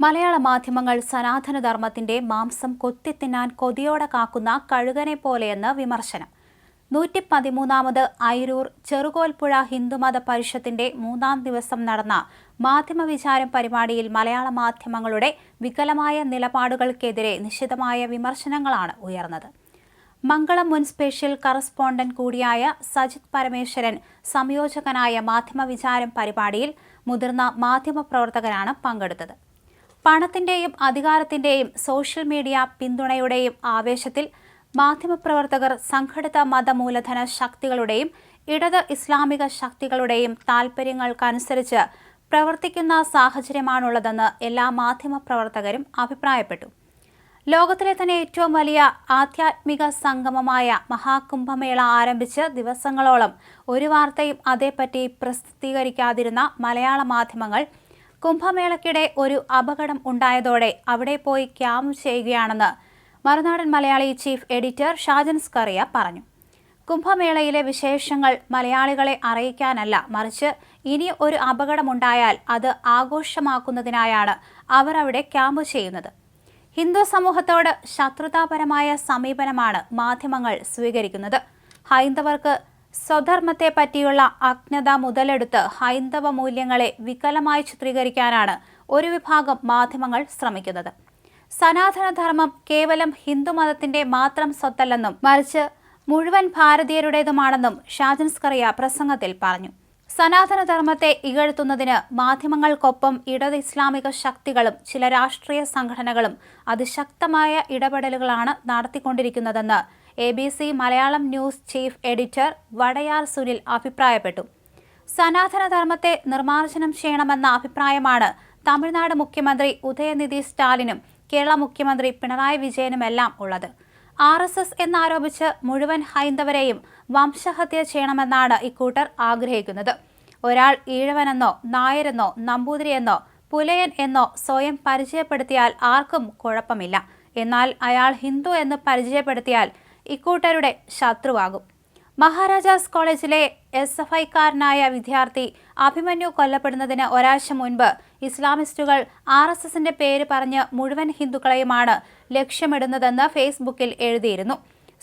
മലയാള മാധ്യമങ്ങൾ സനാതനധർമ്മത്തിന്റെ മാംസം കൊത്തിത്തിന്നാൻ കൊതിയോടെ കാക്കുന്ന കഴുകനെ പോലെയെന്ന് വിമർശനം. നൂറ്റി പതിമൂന്നാമത് ഐരൂർ ചെറുകോൽപ്പുഴ ഹിന്ദുമത പരിഷത്തിന്റെ മൂന്നാം ദിവസം നടന്ന മാധ്യമവിചാരം പരിപാടിയിൽ മലയാള മാധ്യമങ്ങളുടെ വികലമായ നിലപാടുകൾക്കെതിരെ നിശിതമായ വിമർശനങ്ങളാണ് ഉയർന്നത്. മംഗളം മുൻ സ്പെഷ്യൽ കറസ്പോണ്ടന്റ് കൂടിയായ സജിത് പരമേശ്വരൻ സംയോജകനായ മാധ്യമവിചാരം പരിപാടിയിൽ മുതിർന്ന മാധ്യമപ്രവർത്തകരാണ് പങ്കെടുത്തത്. പണത്തിന്റെയും അധികാരത്തിന്റെയും സോഷ്യൽ മീഡിയ പിന്തുണയുടെയും ആവേശത്തിൽ മാധ്യമപ്രവർത്തകർ സംഘടിത മതമൂലധന ശക്തികളുടെയും ഇടത് ഇസ്ലാമിക ശക്തികളുടെയും താൽപ്പര്യങ്ങൾക്കനുസരിച്ച് പ്രവർത്തിക്കുന്ന സാഹചര്യമാണുള്ളതെന്ന് എല്ലാ മാധ്യമപ്രവർത്തകരും അഭിപ്രായപ്പെട്ടു. ലോകത്തിലെ തന്നെ ഏറ്റവും വലിയ ആധ്യാത്മിക സംഗമമായ മഹാകുംഭമേള ആരംഭിച്ച് ദിവസങ്ങളോളം ഒരു വാർത്തയും അതേപ്പറ്റി പ്രസിദ്ധീകരിക്കാതിരുന്ന മലയാള മാധ്യമങ്ങൾ കുംഭമേളയ്ക്കിടെ ഒരു അപകടം ഉണ്ടായതോടെ അവിടെ പോയി ക്യാമ്പ് ചെയ്യുകയാണെന്ന് മറുനാടൻ മലയാളി ചീഫ് എഡിറ്റർ ഷാജൻ സ്കറിയ പറഞ്ഞു. കുംഭമേളയിലെ വിശേഷങ്ങൾ മലയാളികളെ അറിയിക്കാനല്ല മറിച്ച് ഇനി ഒരു അപകടമുണ്ടായാൽ അത് ആഘോഷമാക്കുന്നതിനായാണ് അവർ അവിടെ ക്യാമ്പ് ചെയ്യുന്നത്. ഹിന്ദു സമൂഹത്തോട് ശത്രുതാപരമായ സമീപനമാണ് മാധ്യമങ്ങൾ സ്വീകരിക്കുന്നത്. ഹൈന്ദവർക്ക് സ്വധർമ്മത്തെ പറ്റിയുള്ള അജ്ഞത മുതലെടുത്ത് ഹൈന്ദവ മൂല്യങ്ങളെ വികലമായി ചിത്രീകരിക്കാനാണ് ഒരു വിഭാഗം മാധ്യമങ്ങൾ ശ്രമിക്കുന്നത്. സനാതനധർമ്മം കേവലം ഹിന്ദുമതത്തിന്റെ മാത്രം സ്വത്തല്ലെന്നും മറിച്ച് മുഴുവൻ ഭാരതീയരുടേതുമാണെന്നും ഷാജൻ സ്കറിയ പ്രസംഗത്തിൽ പറഞ്ഞു. സനാതനധർമ്മത്തെ ഇകഴ്ത്തുന്നതിന് മാധ്യമങ്ങൾക്കൊപ്പം ഇടത് ഇസ്ലാമിക ശക്തികളും ചില രാഷ്ട്രീയ സംഘടനകളും അതിശക്തമായ ഇടപെടലുകളാണ് നടത്തിക്കൊണ്ടിരിക്കുന്നതെന്ന് A B C Malayalam news chief editor Vadayar Sunil അഭിപ്രായപ്പെട്ടു. സനാതനധർമ്മത്തെ നിർമ്മാർജനം ചെയ്യണമെന്ന അഭിപ്രായമാണ് തമിഴ്നാട് മുഖ്യമന്ത്രി ഉദയനിധി സ്റ്റാലിനും കേരള മുഖ്യമന്ത്രി പിണറായി വിജയനുമെല്ലാം ഉള്ളത്. ആർ എസ് എസ് എന്നാരോപിച്ച് മുഴുവൻ ഹൈന്ദവരെയും വംശഹത്യ ചെയ്യണമെന്നാണ് ഇക്കൂട്ടർ ആഗ്രഹിക്കുന്നത്. ഒരാൾ ഈഴവനെന്നോ നായരെന്നോ നമ്പൂതിരിയെന്നോ പുലയൻ എന്നോ സ്വയം പരിചയപ്പെടുത്തിയാൽ ആർക്കും കുഴപ്പമില്ല. എന്നാൽ അയാൾ ഹിന്ദു എന്ന് പരിചയപ്പെടുത്തിയാൽ ഇക്കൂട്ടരുടെ ശത്രുവാകും. മഹാരാജാസ് കോളേജിലെ എസ് എഫ് ഐക്കാരനായ വിദ്യാർത്ഥി അഭിമന്യു കൊല്ലപ്പെടുന്നതിന് ഒരാഴ്ച മുൻപ് ഇസ്ലാമിസ്റ്റുകൾ ആർ എസ് എസിന്റെ പേര് പറഞ്ഞ് മുഴുവൻ ഹിന്ദുക്കളെയുമാണ് ലക്ഷ്യമിടുന്നതെന്ന് ഫേസ്ബുക്കിൽ എഴുതിയിരുന്നു.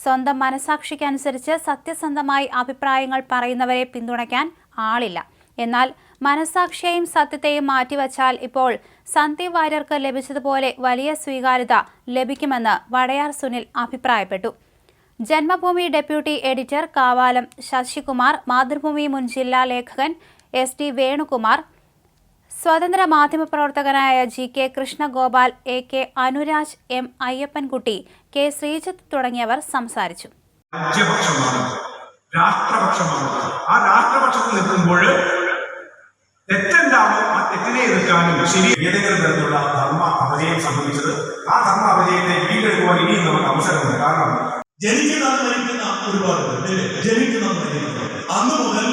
സ്വന്തം മനസാക്ഷിക്കനുസരിച്ച് സത്യസന്ധമായി അഭിപ്രായങ്ങൾ പറയുന്നവരെ പിന്തുണയ്ക്കാൻ ആളില്ല. എന്നാൽ മനസാക്ഷിയെയും സത്യത്തെയും മാറ്റിവച്ചാൽ ഇപ്പോൾ സന്ദീപ് വാര്യർക്ക് ലഭിച്ചതുപോലെ വലിയ സ്വീകാര്യത ലഭിക്കുമെന്ന് വടയാർ സുനിൽ അഭിപ്രായപ്പെട്ടു. ജന്മഭൂമി ഡെപ്യൂട്ടി എഡിറ്റർ കാവാലം ശശികുമാർ മാതൃഭൂമി മുൻ ജില്ലാ ലേഖകൻ എസ് ടി വേണുകുമാർ സ്വതന്ത്ര മാധ്യമ പ്രവർത്തകനായ G K Krishnagopal A K Anuraj M Ayyappankutty K Sreejith തുടങ്ങിയവർ സംസാരിച്ചു. രാജ്യപക്ഷമാണ്. രാഷ്ട്രപക്ഷമാണ്. ആ രാഷ്ട്രപക്ഷത്തിൽ നിൽക്കുമ്പോൾ തെറ്റെന്താണോ ആ തെറ്റിനെ എതിർക്കാനും ശരി ഏതെങ്കിലും തരത്തിലുള്ള ധർമ്മ അപജയം സംഭവിച്ചത് ആ ധർമ്മ അപജയത്തെ വീണ്ടെടുക്കുവാൻ ഇനിയും നമുക്ക് അവസരമുണ്ട്. കാരണം ജനിക്കുന്നത് മരിക്കുന്ന ഒരുപാട് പേര് അല്ലേ? മരിക്കുന്ന അന്ന് മുതൽ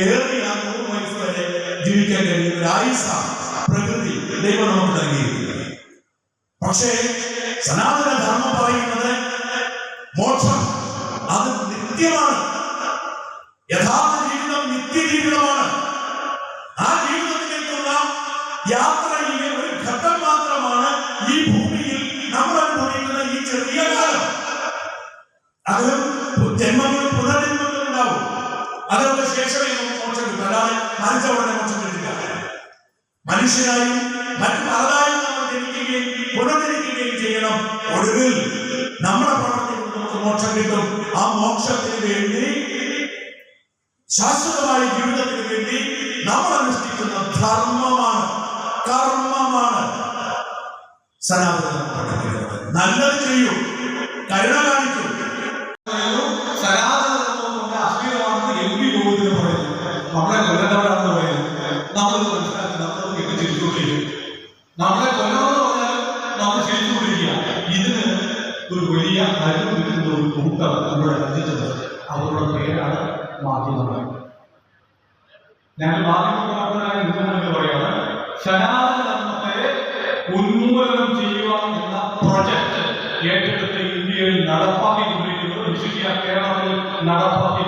ഏറിയ നൂറ് വയസ്സ് വരെ ജീവിക്കാൻ കഴിയുന്ന ഒരു ആയുസ പ്രകൃതി. ദൈവം നമുക്ക് നൽകിയിരിക്കുന്നത്. പക്ഷേ സനാതന ധർമ്മം പറയുന്നത് മോക്ഷം. അത് നിത്യമാണ്. യഥാർത്ഥ ജീവിതം നിത്യജീവിതമാണ്. ആ ജീവിതത്തിലേക്കുള്ള യാത്രയിലെ ജന്മങ്ങളും പുനർജന്മങ്ങളും ഉണ്ടാവും അതിനൊക്കെ ശേഷമേ നമുക്ക് മോക്ഷം അല്ലാതെ മരിച്ച ഉടനെ മോക്ഷം മനുഷ്യനായും മറ്റു പലതായും നമ്മൾ ജനിക്കുകയും പുനർജനിക്കുകയും ചെയ്യണം. ഒടുവിൽ നമ്മുടെ പ്രവർത്തി നമുക്ക് മോക്ഷം കിട്ടും. ആ മോക്ഷത്തിന് വേണ്ടി ശാശ്വതമായ ജീവിതത്തിന് വേണ്ടി നമ്മൾ അനുഷ്ഠിക്കുന്ന ധർമ്മമാണ്. കർമ്മമാണ്. സനാതനം നല്ലത് ചെയ്യൂ. നമ്മളെ കൊല്ലണമെന്ന് പറഞ്ഞാൽ നമ്മൾ ചിരിച്ചുകൊണ്ടിരിക്കുക ഇതിന് ഒരു വലിയ കഴിവ് കിട്ടുന്ന ഒരു കൂട്ടം നമ്മുടെ രാജ്യത്തുണ്ട്. അവരുടെ പേരാണ് മാധ്യമങ്ങൾ. ഞാൻ മാധ്യമപ്രവർത്തനായ നിഗമനങ്ങൾ പറയാണ് സനാതനത്തെ ഉന്മൂലനം ചെയ്യുക എന്ന പ്രൊജക്ട് ഏറ്റെടുത്ത് ഇന്ത്യയിൽ നടപ്പാക്കിക്കൊണ്ടിരിക്കുന്നത് വിശിഷ്യ കേരളത്തിൽ നടപ്പാക്കി